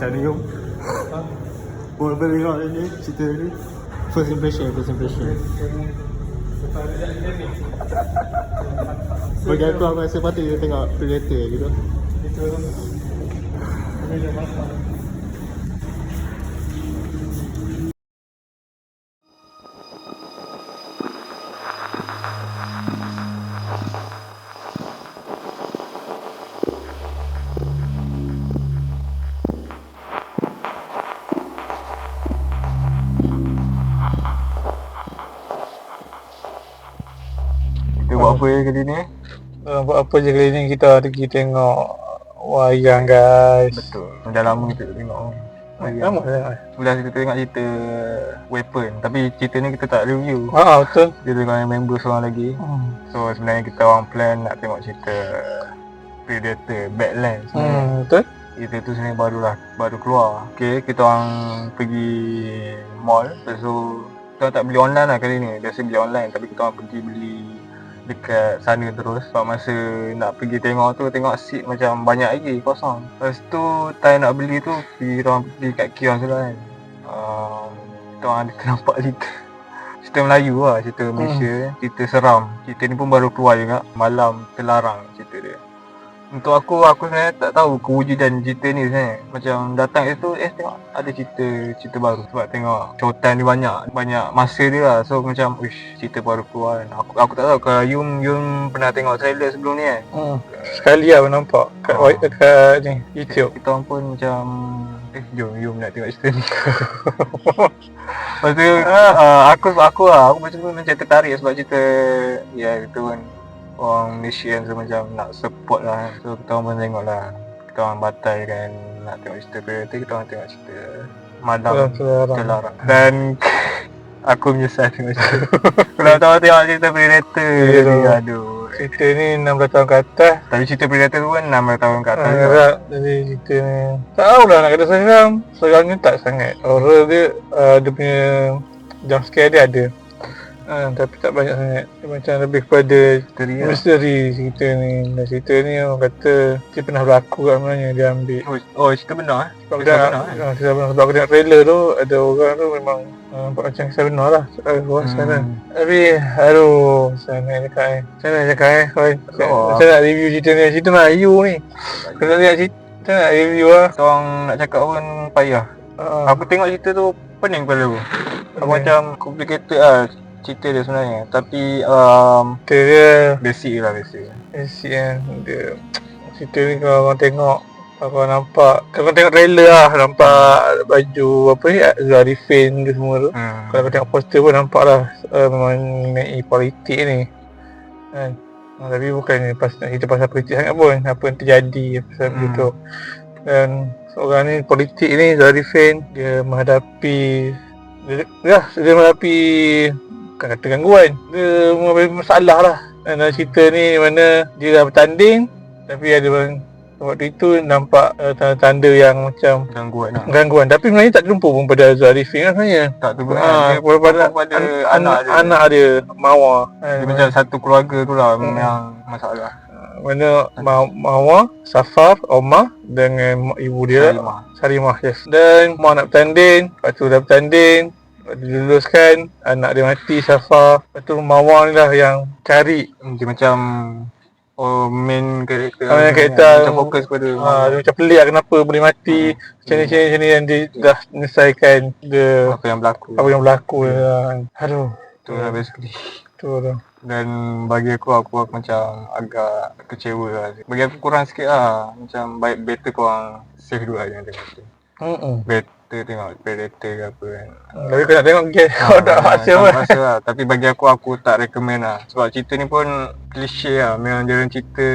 Macam ni Boleh boleh tengok ni cerita ni? First impression first impression. Bagi aku aku rasa patut kita tengok Predator gitu. Buat apa ya kali ni? Uh, buat apa je kali ni kita pergi tengok wayang guys. Betul Dah lama kita tak tengok Wayang. Lama dah. Sudah kita tengok cerita Weapon Tapi cerita ni kita tak review Ah betul. Kita tengok yang member seorang lagi Hmm. So sebenarnya kita orang plan nak tengok cerita Predator, Badlands sebenarnya. Hmm, betul. Cerita tu sebenarnya baru lah, baru keluar Okay, kita orang pergi mall tu, kita tak beli online lah kali ni Biasa beli online, tapi kita orang pergi beli dekat sana terus. Sebab masa nak pergi tengok tu, tengok seat macam banyak lagi kosong. Lepas tu, time nak beli tu, pergi orang pergi kat kios tu lah kan. Um, Kita orang ada nampak cerita. Cerita Melayu lah, cerita Malaysia Cerita seram. Cerita ni pun baru keluar juga. Malam Terlarang cerita dia untuk aku, aku sebenarnya tak tahu kewujudan cerita ni sebenarnya. Macam datang kat situ, eh tengok ada cerita cerita baru. Sebab tengok showtime ni banyak, banyak masa dia lah. So macam, uish cerita baru keluar. Kan Aku, aku tak tahu kalau Yum, Yum pernah tengok trailer sebelum ni kan Hmm. Sekali lah aku nampak. Kat, Oh. oh. kat ni YouTube. Kita orang pun macam, eh Yum, Yum nak tengok cerita ni. Lepas tu, uh, aku aku lah, aku macam macam tertarik sebab cerita Ya, kita pun orang Malaysian so macam nak support lah. So kita orang pun tengok lah. Kita orang batai kan nak tengok cerita Predator Kita orang tengok cerita Madam. Terlarang. Dan aku menyesal tengok cerita. Kalau tahu tengok cerita Predator Ya, ni, tu. aduh. Cerita ni 16 tahun ke atas. Tapi cerita Predator tu kan 6 tahun kat atas. Harap jadi cerita ni Tak tahu lah nak kata seram. Seramnya tak sangat. Horror dia uh, Dia punya Jump scare dia ada uh, Tapi tak banyak sangat. Dia macam lebih kepada Misteri lah. Misteri cerita ni. Dan cerita ni orang kata Dia pernah berlaku kat mana dia ambil. Oh, oh cerita benar eh? Sebab Kisah kita benar, eh? uh, kisah benar. Sebab aku tengok trailer tu Ada orang tu memang uh, Nampak macam kisah benar lah. Orang Hmm. sekarang. Tapi Aduh mana nak cakap eh? Mana nak cakap eh? Oh. Macam nak review cerita ni. Cerita Melayu ni. Kena lihat cerita Macam nak review lah. Orang nak cakap pun payah. Uh, Aku tengok cerita tu pening kepala aku. Aku Okay. macam complicated lah cerita dia sebenarnya Tapi um, Cerita dia basic lah basic Basic kan Dia Cerita ni kalau orang tengok Kalau nampak Kalau tengok trailer lah Nampak baju Apa ni Zarifin tu semua tu hmm. Kalau kau tengok poster pun nampak lah uh, Memang mengenai politik ni kan uh, Tapi bukan pas cerita pasal politik sangat pun Apa yang terjadi pasal Hmm. hmm. tu Dan seorang ni politik ni Zarifin Dia menghadapi Dia, dia, dia menghadapi Bukan kata gangguan. Dia masalah lah. Dan cerita ni mana Dia dah bertanding Tapi ada orang Waktu itu nampak uh, tanda-tanda yang macam Gangguan lah. gangguan. Tapi sebenarnya tak terlumpur pun pada Zarifin kan sebenarnya. Tak tu pun Ah, Dia pada, pada an, anak dia. Anak dia Mawar Dia macam satu keluarga tu lah Hmm. Memang masalah. Mana Ma- Mawar, Safar, Omar dengan ibu dia Salimah. Sarimah yes. Dan Mawar nak bertanding, lepas tu dah bertanding diluluskan, anak dia mati Safar Lepas tu Mawar ni lah yang cari. Dia macam Oh main karakter. Ah, main karakter. Macam fokus pada ha, Dia macam pelik lah kenapa boleh mati. Macam ni, macam ni, macam ni Dan dia dah menyelesaikan dia. Apa yang berlaku. Apa yang berlaku lah. Aduh, Tu lah basically. Tu tu Dan bagi aku, aku, aku macam agak kecewa lah. Bagi aku kurang sikit lah. Macam baik better korang save dulu lah jangan tengok tu Mm-mm. Better tengok Predator ke apa kan Tapi kau nak tengok game Kau tak rasa tak pun lah. Tapi bagi aku, aku tak recommend lah. Sebab cerita ni pun klise lah. Memang jalan cerita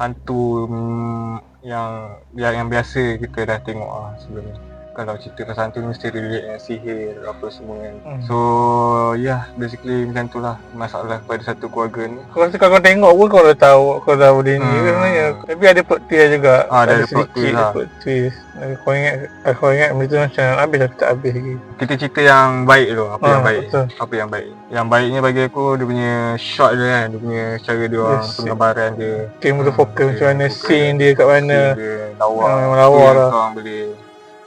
hantu mm, yang, yang yang biasa kita dah tengok lah sebelum ni kalau cerita pasal hantu ni mesti relate dengan sihir apa semua kan Hmm. So ya yeah, basically macam tu lah masalah pada satu keluarga ni Kau rasa kalau kau tengok pun kau dah tahu Kau dah boleh ni Hmm. sebenarnya Tapi ada plot twist juga Ah, ada plot sedikit twist lah. plot twist Kau ingat Kau ingat benda tu macam habis tapi tak habis lagi Kita cerita yang baik tu Apa yang Ah, baik betul. Apa yang baik Yang baiknya bagi aku Dia punya shot dia kan Dia punya cara dia orang Yes, Penggambaran dia Game tu Hmm, fokus dia macam mana. Scene dia kat mana Scene dia lawa Ah, lawa yang lah. Orang boleh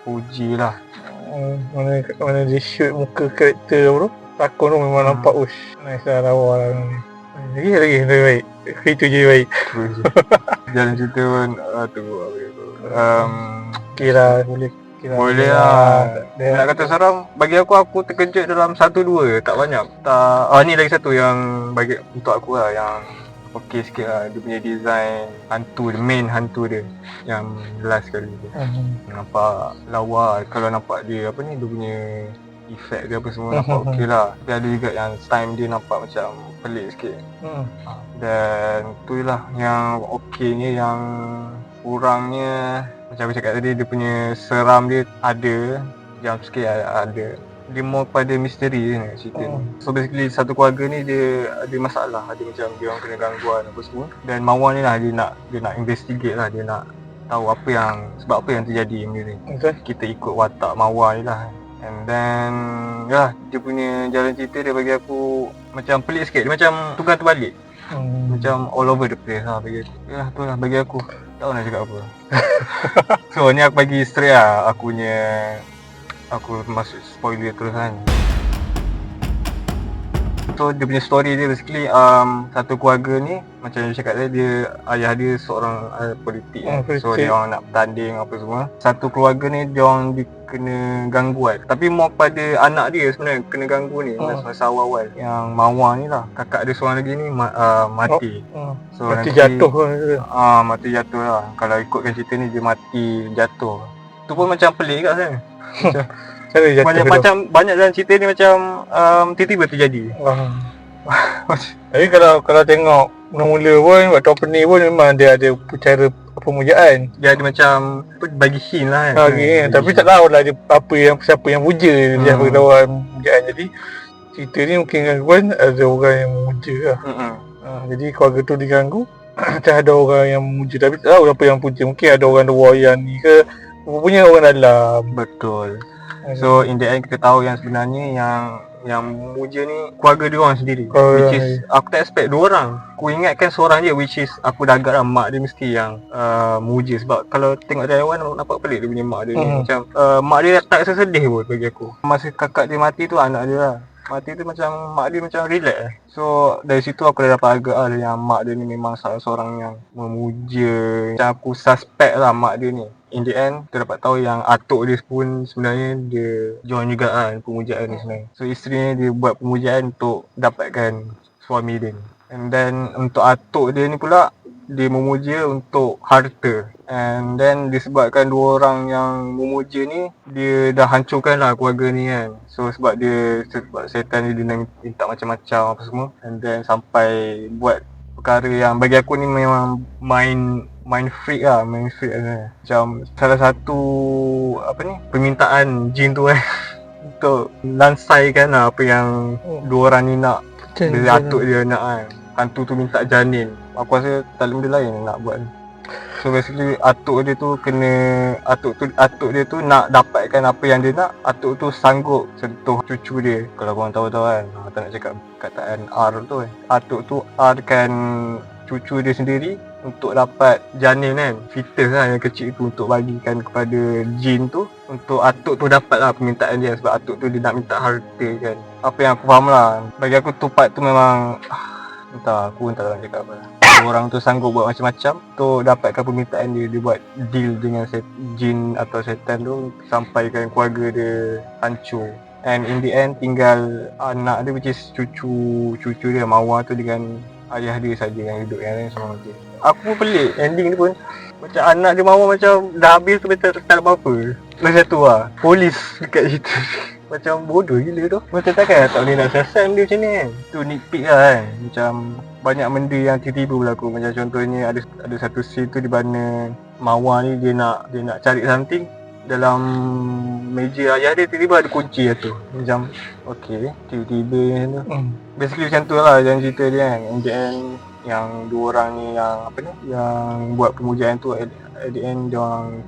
Puji lah Hmm, mana mana dia shoot muka karakter apa tu? Takon tu memang Hmm. nampak ush Nice lah lawa lah ni. Lagi lagi lebih baik. Itu je baik. Jalan cerita pun uh, tu apa tu. Um, Kira boleh kira Boleh lah. Dia, Nak kata seram Bagi aku aku terkejut dalam satu dua. Tak banyak. Tak Ah ni lagi satu yang Bagi untuk aku lah Yang Okey sikit lah Dia punya design Hantu dia Main hantu dia Yang last kali tu Hmm. Nampak lawa Kalau nampak dia Apa ni Dia punya Effect dia apa semua Nampak Mhm. okey lah Tapi ada juga yang Time dia nampak macam Pelik sikit Hmm. Dan tu lah yang okeynya yang kurangnya macam aku cakap tadi dia punya seram dia ada jump scare ada, ada. Dia more kepada misteri je ni cerita ni. Hmm. So basically satu keluarga ni dia ada masalah, ada macam dia orang kena gangguan apa semua. Dan Mawar ni lah dia nak dia nak investigate lah, dia nak tahu apa yang sebab apa yang terjadi benda ni. Betul? Kita ikut watak Mawar ni lah. And then ya dia punya jalan cerita dia bagi aku macam pelik sikit. Dia macam tukar terbalik Hmm. macam all over the place lah bagi aku Ya tu lah bagi aku Tak tahu nak cakap apa So ni aku bagi straight lah Aku punya Aku masuk spoiler terus kan So dia punya story dia basically um, Satu keluarga ni Macam dia cakap tadi dia Ayah dia seorang uh, politik Oh. So dia orang nak bertanding apa semua Satu keluarga ni dia orang kena gangguan Tapi more pada anak dia sebenarnya kena ganggu ni Oh. Masa, awal-awal Yang Mawar ni lah Kakak dia seorang lagi ni ma- uh, mati Hmm. So Mati nanti- jatuh lah. Ah mati jatuh lah. Kalau ikutkan cerita ni dia mati jatuh. Tu pun macam pelik kat sana. Cara jatuh Banyak macam banyak dalam cerita ni macam um, tiba-tiba terjadi. Wah. Tapi kalau kalau tengok mula-mula pun waktu opening pun memang dia ada cara pemujaan. Dia ada macam apa, bagi hint lah kan. Okay, kan? Bagi Tapi tak tahu lah dia apa yang siapa yang puja dia Hmm. bagi tahu pemujaan. Jadi cerita ni mungkin gangguan ada orang yang memuja lah. Mm-mm. Ha, jadi keluarga tu diganggu Macam ada orang yang memuja Tapi tak tahu siapa yang puja Mungkin ada orang luar yang ni ke Rupanya orang dalam Betul. So in the end kita tahu yang sebenarnya yang yang memuja ni keluarga dia orang sendiri. Keluarga which is aku tak expect dua orang. Aku ingatkan seorang je which is aku dah agak lah mak dia mesti yang uh, muja sebab kalau tengok dari awal nampak pelik dia punya mak dia ni. Hmm. Macam uh, mak dia tak rasa sedih pun bagi aku. Masa kakak dia mati tu anak dia lah. Mati tu macam mak dia macam relax eh. So dari situ aku dah dapat agak lah yang mak dia ni memang salah seorang yang memuja. Macam aku suspect lah mak dia ni. In the end, kita dapat tahu yang atuk dia pun sebenarnya dia join juga kan pemujaan ni sebenarnya. So isteri ni dia buat pemujaan untuk dapatkan suami dia ni. And then untuk atuk dia ni pula dia memuja untuk harta. And then disebabkan dua orang yang memuja ni dia dah hancurkan lah keluarga ni kan. So sebab dia sebab setan ni dia minta macam-macam apa semua. And then sampai buat perkara yang bagi aku ni memang main main freak lah main freak lah macam salah satu apa ni permintaan jin tu kan. Untuk lansaikan lah apa yang dua orang ni nak. Macam bila atuk dia nak kan Hantu tu minta janin. Aku rasa tak ada benda lain nak buat So basically atuk dia tu kena Atuk tu atuk dia tu nak dapatkan apa yang dia nak Atuk tu sanggup sentuh cucu dia. Kalau korang tahu-tahu kan ah, Tak nak cakap kataan R tu kan Atuk tu R-kan cucu dia sendiri untuk dapat janin kan fetus lah yang kecil tu untuk bagikan kepada jin tu untuk atuk tu dapat lah permintaan dia. Sebab atuk tu dia nak minta harta kan. Apa yang aku faham lah bagi aku tu part tu memang ah, entah aku pun tak tahu nak cakap apa. Lah. orang tu sanggup buat macam-macam untuk dapatkan permintaan dia. Dia buat deal dengan set, jin atau setan tu sampaikan keluarga dia hancur. And in the end tinggal anak dia which is cucu cucu dia Mawar tu dengan ayah dia saja yang hidup yang lain semua mati aku pun pelik ending dia pun. Macam anak dia Mawar macam dah habis tu macam tak ada apa-apa. Macam tu lah. Polis dekat situ macam bodoh gila tu. Macam takkan tak boleh nak siasat benda macam ni kan? Tu nitpick lah kan? Macam banyak benda yang tiba-tiba berlaku. Macam contohnya ada ada satu scene tu di mana Mawar ni dia nak dia nak cari something. Dalam meja ayah dia tiba-tiba ada kunci lah tu. Macam okay tiba-tiba macam tu. Hmm. Basically macam tu lah yang cerita dia kan? In the end yang dua orang ni yang apa ni Yang buat pemujaan tu at, at the end dia orang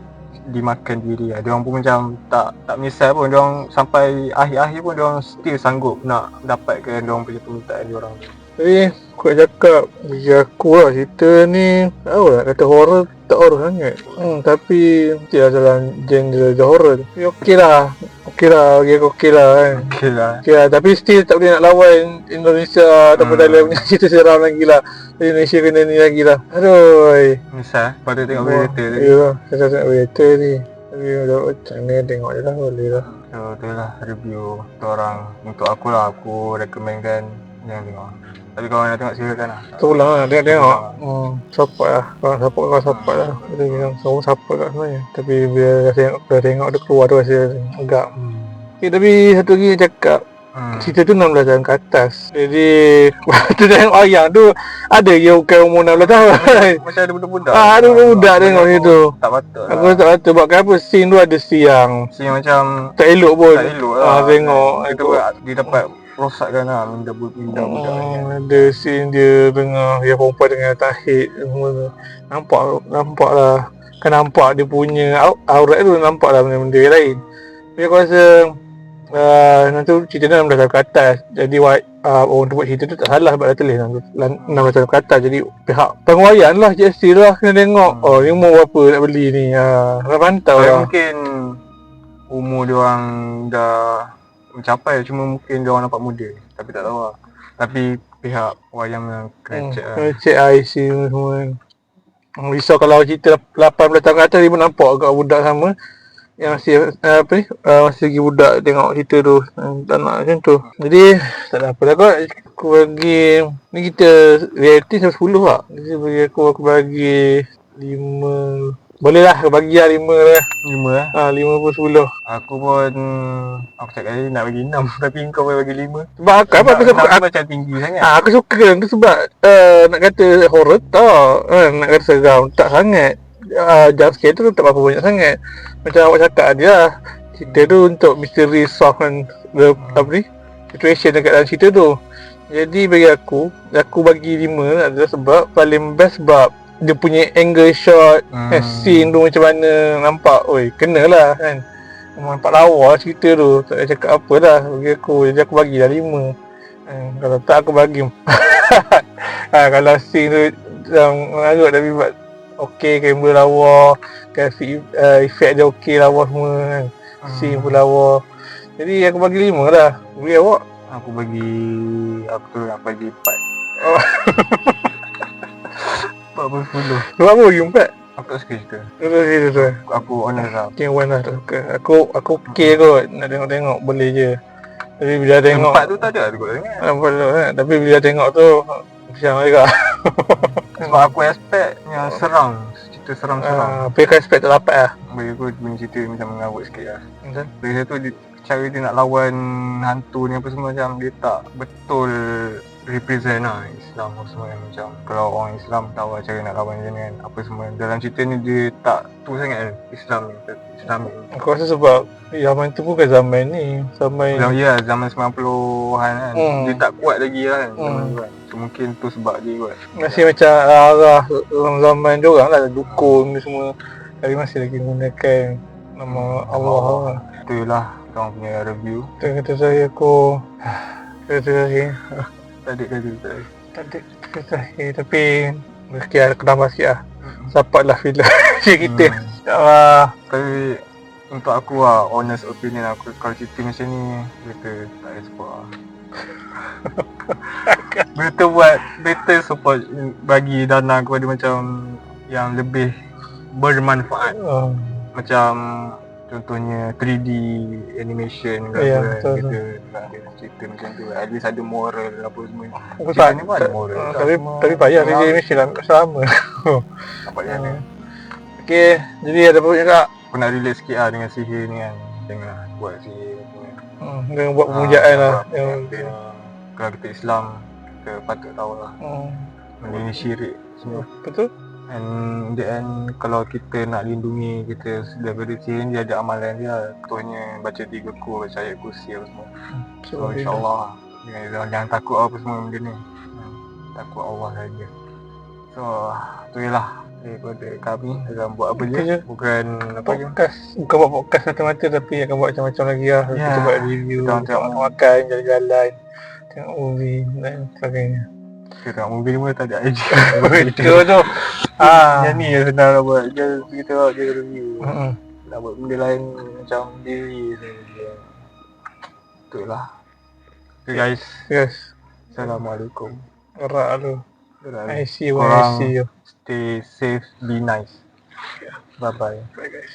dimakan diri lah. Dia orang pun macam tak tak menyesal pun. Dia orang sampai akhir-akhir pun dia orang still sanggup nak dapatkan dia orang punya permintaan dia orang. Tapi nak cakap bagi aku lah cerita ni tahu lah kata horror tak horror sangat. Hmm, tapi mesti lah dalam genre the horror. Tapi okey lah okey lah bagi aku okey lah kan. Okay lah. Okey lah tapi still tak boleh nak lawan Indonesia ataupun Hmm. dalam punya cerita seram lagi lah. Indonesia kena ni lagi lah. Aduh. Misal Pada tengok berita tadi? Ya lah Saya tak tengok berita ni. Tapi macam ni tengok je lah boleh lah. So tu lah. Review Untuk orang. Untuk aku lah Aku recommendkan Jangan tengok Tapi kalau nak tengok silakan lah. Tu lah tengok-tengok hmm, Support lah. Kalau support kau support lah. Dia memang semua support kat sebenarnya Tapi bila dah tengok, dah tengok dia keluar tu rasa agak. Hmm. Okay, tapi satu lagi nak cakap hmm. Cerita tu 16 tahun ke atas. Jadi Waktu tengok wayang tu Ada yang bukan umur 16 tahun. Macam ada budak-budak. Ah, ada budak tengok Aku situ. Tak patut Aku lah tak kata Sebab kenapa scene tu ada scene yang Si macam Tak elok pun. Tak elok lah. Ah, Tengok. Dia dapat Dia dapat Rosakkan lah budak ni Hmm, ada scene dia tengah dia perempuan dengan tahid semua tu. Nampak nampak lah kan nampak dia punya au- aurat tu nampak lah benda-benda yang lain. Tapi aku rasa uh, nanti cerita dia 16 tahun ke atas. Jadi uh, orang tu buat cerita tu tak salah sebab dah tulis 16 tahun ke atas. Jadi pihak pengwayan lah JSC lah kena tengok. Hmm. Oh ni umur berapa nak beli ni. Uh, pantau lah. mungkin umur dia orang dah mencapai cuma mungkin dia orang nampak muda. Tapi tak tahu lah. Tapi pihak wayang yang kena Hmm, check lah. kena check IC semua kan. Risau kalau cerita 18 tahun ke atas dia pun nampak agak budak sama. Yang masih uh, apa ni? Uh, masih lagi budak tengok cerita tu. Hmm, tak nak macam tu. Jadi tak ada apa dah kot. Aku bagi ni kita reality sampai 10 lah. Jadi bagi aku aku bagi 5 boleh lah bagi lah 5 lah Lima lah. ha, 5 pun 10 Aku pun aku cakap tadi nak bagi enam tapi kau boleh bagi lima. sebab aku, apa aku suka aku, macam tinggi sangat. ha, aku suka tu sebab uh, nak kata horror tak? Uh, nak kata seram tak sangat. Uh, jump scare tu tak berapa banyak sangat. Macam awak cakap dia lah cerita tu untuk misteri solve kan the, apa ni? Situation dekat dalam cerita tu. Jadi bagi aku aku bagi 5 adalah sebab paling best sebab dia punya angle shot hmm. eh, scene tu macam mana nampak oi kena lah kan nampak lawa cerita tu. Tak payah cakap apa lah bagi aku jadi aku bagi dah 5 hmm, kalau tak aku bagi ha, kalau scene tu yang mengarut tapi buat okey kamera lawa grafik uh, efek dia okey lawa semua kan. Scene pun lawa. Jadi aku bagi 5 lah bagi awak? Aku bagi aku tu nak bagi empat. Oh. Empat pun sepuluh. sebab apa bagi 4 Aku tak suka cerita. Terus cerita tu Aku, aku honest lah. King One lah tak suka Aku aku okey kot Nak tengok-tengok boleh je Tapi bila tengok Empat tu tak ada aku sangat. Nampak tu kan Tapi bila tengok tu Macam juga Sebab aku expect yang seram. Cerita seram-seram. uh, Tapi aku expect tak dapat lah Bagi aku punya cerita macam mengarut sikit lah. Macam Dari satu dia, cara dia nak lawan hantu ni apa semua macam dia tak betul represent lah Islam apa semua kan. macam kalau orang Islam tahu lah cara nak lawan macam ni kan apa semua dalam cerita ni dia tak tu sangat kan Islam ni Islam ni. Aku rasa sebab Zaman tu bukan zaman ni Zaman Zaman ya zaman 90-an kan. Hmm. dia tak kuat lagi lah kan zaman Hmm. tu kan so, mungkin tu sebab dia kot Masih macam arah zaman diorang lah Dukun ni semua. Tapi masih lagi menggunakan Nama Allah lah. Tu lah kita orang punya review. Tu kata saya aku Kata saya tak ada kata tak ada Tak ada kata saya Tapi Mesti ada kenapa sikit lah. Support lah. Filem Macam kita Hmm. InsyaAllah. Tapi untuk aku lah, honest opinion aku kalau cerita macam ni better tak payah support lah. better buat, better support bagi dana kepada macam yang lebih bermanfaat. uh, Macam contohnya 3D animation ke Ya, apa betul. Kita nak ada cerita macam tu. At least ada moral apa semua. Aku tak ni pun ada moral. uh, Tak Tapi tapi payah orang Dia mesti lah sama Nampak yang ni. Okay Jadi ada apa cakap Aku nak relate sikit lah dengan sihir ni kan. Jangan buat sihir. hmm, Dia buat pemujaan Ah, lah yang, pemujaan. Kalau kita Islam, kita patut tahu lah. hmm, Benda ni syirik semua. Betul And in the end, kalau kita nak lindungi kita daripada sihir dia ada amalan dia. Contohnya baca tiga ku, baca ayat kursi apa semua. So insyaAllah, jangan, jangan, jangan takut apa semua benda ni. Takut Allah saja. So, tu je lah daripada kami dalam buat apa je. je. Bukan apa je. Podcast Bukan buat podcast mata-mata Tapi akan buat macam-macam lagi lah Ya. Kita buat review Kita tengok Tengok makan Jalan-jalan Tengok movie Dan sebagainya Kira movie ni pun tak ada IG. Betul tu. Ah. Yang ni yang senang nak buat. Dia kita buat dia review. Mm-mm. Nak buat benda lain macam diri. Betul lah. Okay guys. Yes. Assalamualaikum. Gerak tu. Korang I see you, I see you. Stay safe, be nice. Bye bye. Bye guys.